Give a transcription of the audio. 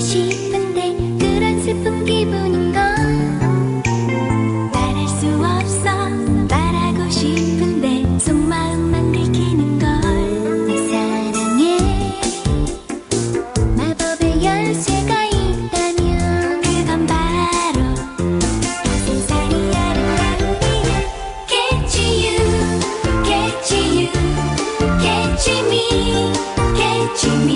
싶은데 그런 슬픈 기분인 건 말할 수 없어 말하고 싶은데 속마음만 들키는 걸 사랑해. 마법의 열쇠가 있다면 그건 바로 세상이 아름다운 게 Catch you, catch you, catch me, catch me.